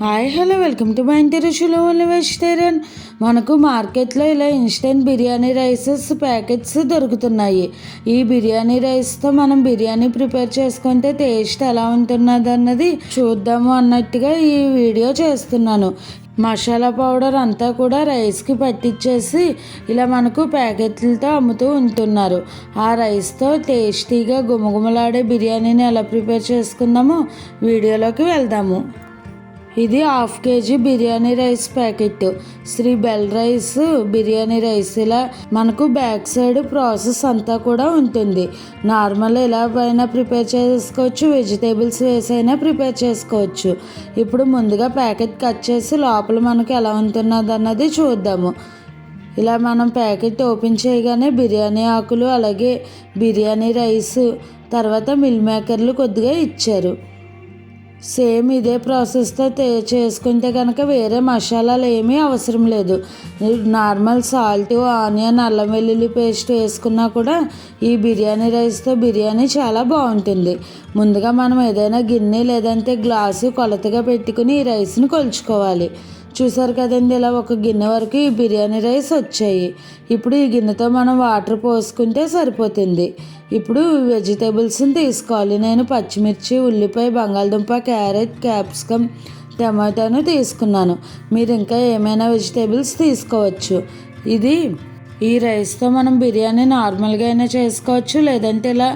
Hi hello welcome to my Inti Ruchulu only vegetarian మనకు మార్కెట్లో ఇలా ఇన్స్టెంట్ బిర్యానీ రైసెస్ ప్యాకెట్స్ దొరుకుతున్నాయి. ఈ బిర్యానీ రైస్తో మనం బిర్యానీ ప్రిపేర్ చేసుకుంటే టేస్ట్ ఎలా ఉంటున్నది అన్నది చూద్దాము అన్నట్టుగా ఈ వీడియో చేస్తున్నాను. మసాలా పౌడర్ అంతా కూడా రైస్కి పట్టించేసి ఇలా మనకు ప్యాకెట్లతో అమ్ముతూ ఉంటున్నారు. ఆ రైస్తో టేస్టీగా గుమగుమలాడే బిర్యానీని ఎలా ప్రిపేర్ చేసుకుందామో వీడియోలోకి వెళ్దాము. ఇది half KG biryani rice packet. Sri bell rice biryani rice. ఇలా మనకు బ్యాక్ సైడ్ ప్రాసెస్ అంతా కూడా ఉంటుంది. నార్మల్ ఎలా అయినా ప్రిపేర్ చేసుకోవచ్చు. వెజిటేబుల్స్ వేసైనా అయినా ప్రిపేర్ చేసుకోవచ్చు. ఇప్పుడు ముందుగా ప్యాకెట్ కట్ చేసి లోపల మనకు ఎలా ఉంటున్నది అన్నది చూద్దాము. ఇలా మనం ప్యాకెట్ ఓపెన్ చేయగానే బిర్యానీ ఆకులు అలాగే బిర్యానీ రైస్ తర్వాత మిల్ మేకర్లు కొద్దిగా ఇచ్చారు. సేమ్ ఇదే ప్రాసెస్తో తే- చేసుకుంటే కనుక వేరే మసాలాలు ఏమీ అవసరం లేదు. నార్మల్ సాల్ట్ ఆనియన్ అల్లం వెల్లుల్లి పేస్ట్ వేసుకున్నా కూడా ఈ బిర్యానీ రైస్తో బిర్యానీ చాలా బాగుంటుంది. ముందుగా మనం ఏదైనా గిన్నె లేదంటే గ్లాసు కొలతగా పెట్టుకుని ఈ రైస్ని కొలుచుకోవాలి. చూసారు కదండి ఇలా ఒక గిన్నె వరకు ఈ బిర్యానీ రైస్ వచ్చాయి. ఇప్పుడు ఈ గిన్నెతో మనం వాటర్ పోసుకుంటే సరిపోతుంది. ఇప్పుడు వెజిటేబుల్స్ని తీసుకోవాలి. నేను పచ్చిమిర్చి ఉల్లిపాయ బంగాళదుంప క్యారెట్ క్యాప్సికమ్ టమాటాను తీసుకున్నాను. మీరు ఇంకా ఏమైనా వెజిటేబుల్స్ తీసుకోవచ్చు. ఇది ఈ రైస్తో మనం బిర్యానీ నార్మల్గా అయినా చేసుకోవచ్చు లేదంటే ఇలా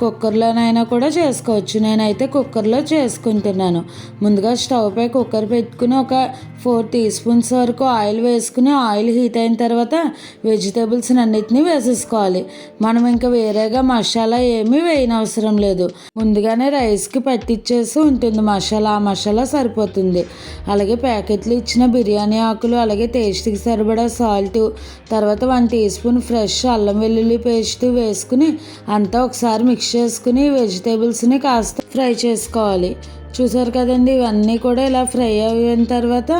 కుక్కర్లోనైనా కూడా చేసుకోవచ్చు. నేనైతే కుక్కర్లో చేసుకుంటున్నాను. ముందుగా స్టవ్ పై కుక్కర్ పెట్టుకుని ఒక ఫోర్ టీ స్పూన్స్ వరకు ఆయిల్ వేసుకుని ఆయిల్ హీట్ అయిన తర్వాత వెజిటేబుల్స్ అన్నిటినీ వేసేసుకోవాలి. మనం ఇంకా వేరేగా మసాలా ఏమీ వేయనవసరం లేదు. ముందుగానే రైస్కి పట్టించేసి ఉంటుంది మసాలా. ఆ మసాలా సరిపోతుంది. అలాగే ప్యాకెట్లు ఇచ్చిన బిర్యానీ ఆకులు అలాగే టేస్ట్కి సరిపడా సాల్ట్ తర్వాత వన్ టీ స్పూన్ ఫ్రెష్ అల్లం వెల్లుల్లి పేస్ట్ వేసుకుని అంతా ఒకసారి మిక్స్ మిక్స్ చేసుకుని వెజిటేబుల్స్ని కాస్త ఫ్రై చేసుకోవాలి. చూసారు కదండి ఇవన్నీ కూడా ఇలా ఫ్రై అయిన తర్వాత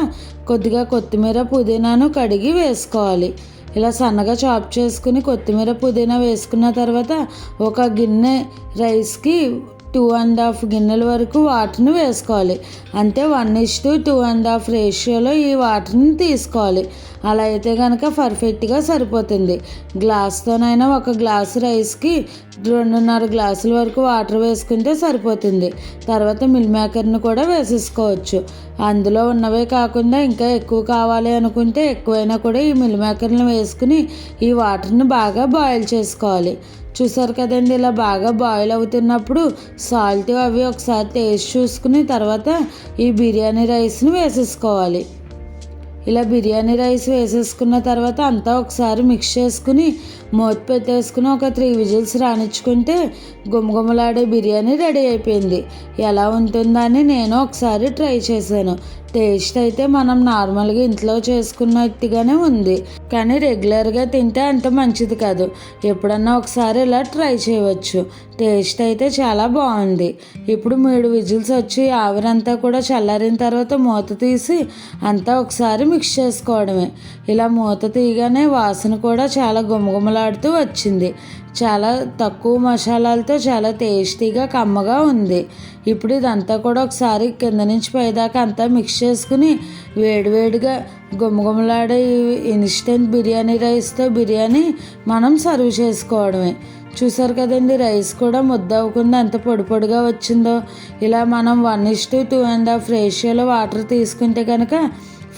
కొద్దిగా కొత్తిమీర పుదీనాను కడిగి వేసుకోవాలి. ఇలా సన్నగా చాప్ చేసుకుని కొత్తిమీర పుదీనా వేసుకున్న తర్వాత ఒక గిన్నె రైస్కి టూ అండ్ హాఫ్ గిన్నెల వరకు వాటర్ని వేసుకోవాలి. అంటే వన్ ఇష్ టు టూ అండ్ హాఫ్ రేషియోలో ఈ వాటర్ని తీసుకోవాలి. అలా అయితే కనుక పర్ఫెక్ట్గా సరిపోతుంది. గ్లాస్తోనైనా ఒక గ్లాస్ రైస్కి రెండున్నర గ్లాసుల వరకు వాటర్ వేసుకుంటే సరిపోతుంది. తర్వాత మిల్ మేకర్ని కూడా వేసేసుకోవచ్చు. అందులో ఉన్నవే కాకుండా ఇంకా ఎక్కువ కావాలి అనుకుంటే ఎక్కువైనా కూడా ఈ మిల్ మేకర్ని వేసుకుని ఈ వాటర్ని బాగా బాయిల్ చేసుకోవాలి. చూసారు కదండి ఇలా బాగా బాయిల్ అవుతున్నప్పుడు సాల్ట్ అవి ఒకసారి టేస్ట్ చూసుకుని తర్వాత ఈ బిర్యానీ రైస్ని వేసేసుకోవాలి. ఇలా బిర్యానీ రైస్ వేసేసుకున్న తర్వాత అంతా ఒకసారి మిక్స్ చేసుకుని మూత పెట్టేసుకుని ఒక త్రీ విజిల్స్ రానిచ్చుకుంటే గుమగుమలాడే బిర్యానీ రెడీ అయిపోయింది. ఎలా ఉంటుందని నేను ఒకసారి ట్రై చేశాను. టేస్ట్ అయితే మనం నార్మల్గా ఇంట్లో చేసుకున్నట్టుగానే ఉంది. కానీ రెగ్యులర్గా తింటే అంత మంచిది కాదు. ఎప్పుడన్నా ఒకసారి ఇలా ట్రై చేయవచ్చు. టేస్ట్ అయితే చాలా బాగుంది. ఇప్పుడు మూడు విజిల్స్ వచ్చి ఆవిరంతా కూడా చల్లారిన తర్వాత మూత తీసి అంతా ఒకసారి మిక్స్ చేసుకోవడమే. ఇలా మూత తీయగానే వాసన కూడా చాలా గుమగుమలాడుతూ వచ్చింది. చాలా తక్కువ మసాలాలతో చాలా టేస్టీగా కమ్మగా ఉంది. ఇప్పుడు ఇదంతా కూడా ఒకసారి కింద నుంచి పైదాకా అంతా మిక్స్ చేసుకుని వేడివేడిగా గుమగుమలాడే ఇన్స్టెంట్ బిర్యానీ రైస్తో బిర్యానీ మనం సర్వ్ చేసుకోవడమే. చూసారు కదండి రైస్ కూడా ముద్ద అవ్వకుండా ఎంత పొడి పొడిగా వచ్చిందో. ఇలా మనం one is to two and half రేషియోలో వాటర్ తీసుకుంటే కనుక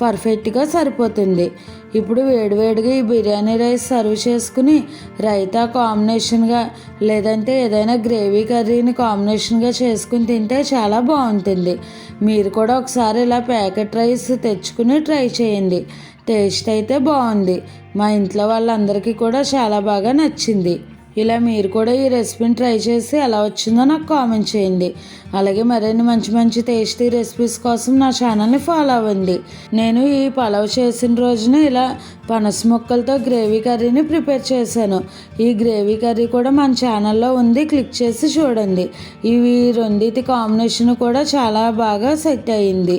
పర్ఫెక్ట్గా సరిపోతుంది. ఇప్పుడు వేడివేడిగా ఈ బిర్యానీ రైస్ సర్వ్ చేసుకుని రైతా కాంబినేషన్గా లేదంటే ఏదైనా గ్రేవీ కర్రీని కాంబినేషన్గా చేసుకుని తింటే చాలా బాగుంటుంది. మీరు కూడా ఒకసారి ఇలా ప్యాకెట్ రైస్ తెచ్చుకుని ట్రై చేయండి. టేస్ట్ అయితే బాగుంది. మా ఇంట్లో వాళ్ళందరికీ కూడా చాలా బాగా నచ్చింది. ఇలా మీరు కూడా ఈ రెసిపీని ట్రై చేసి ఎలా వచ్చిందో నాకు కామెంట్ చేయండి. అలాగే మరిన్ని మంచి మంచి టేస్టీ రెసిపీస్ కోసం నా ఛానల్ని ఫాలో అవ్వండి. నేను ఈ పలావ్ చేసిన రోజున ఇలా పనస ముక్కలతో గ్రేవీ కర్రీని ప్రిపేర్ చేశాను. ఈ గ్రేవీ కర్రీ కూడా మన ఛానల్లో ఉంది క్లిక్ చేసి చూడండి. ఇవి రెండింటి కాంబినేషన్ కూడా చాలా బాగా సెట్ అయ్యింది